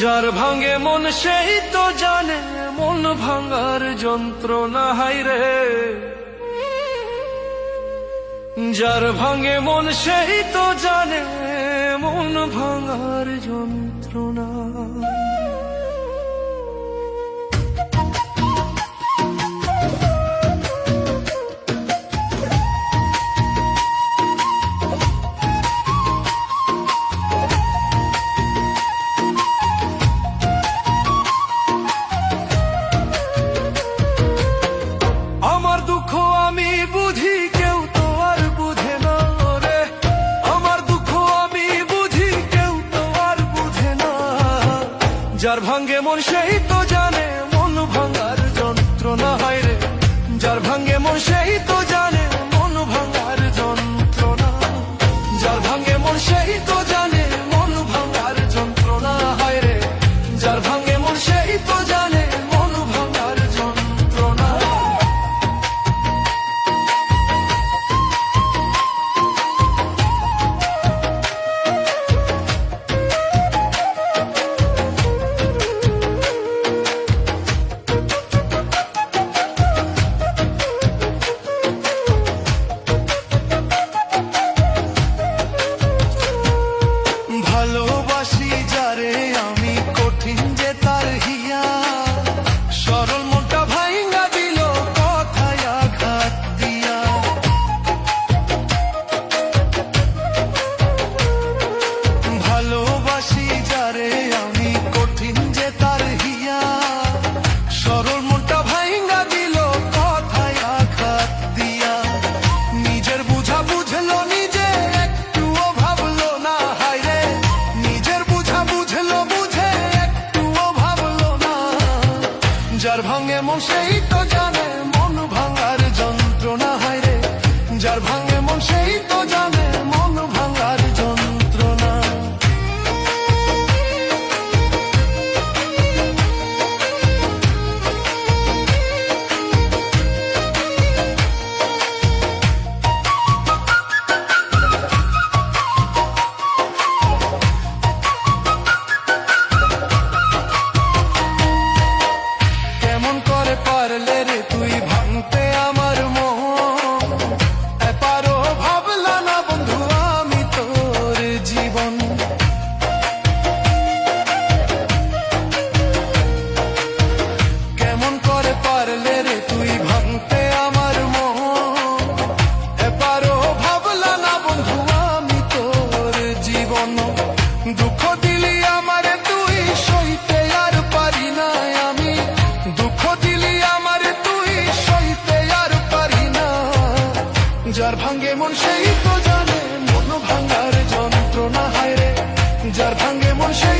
যার ভাঙে মন, সেই তো জানে মন ভাঙার যন্ত্রণা হাইরে যার ভাঙে মন, সেই তো জানে মন ভাঙার যন্ত্রণা। যার ভাঙ্গে মন সেই তো জানে, মন ভাঙ্গার যন্ত্রণা হয় রে। যার ভাঙ্গে মন সেই মন সেই তো জানে মন ভাঙার যন্ত্রণা হয় রে যার যার ভাঙ্গে মন সেই তো জানে মন ভাঙার যন্ত্রণা হায় রে। যার ভাঙ্গে মন সেই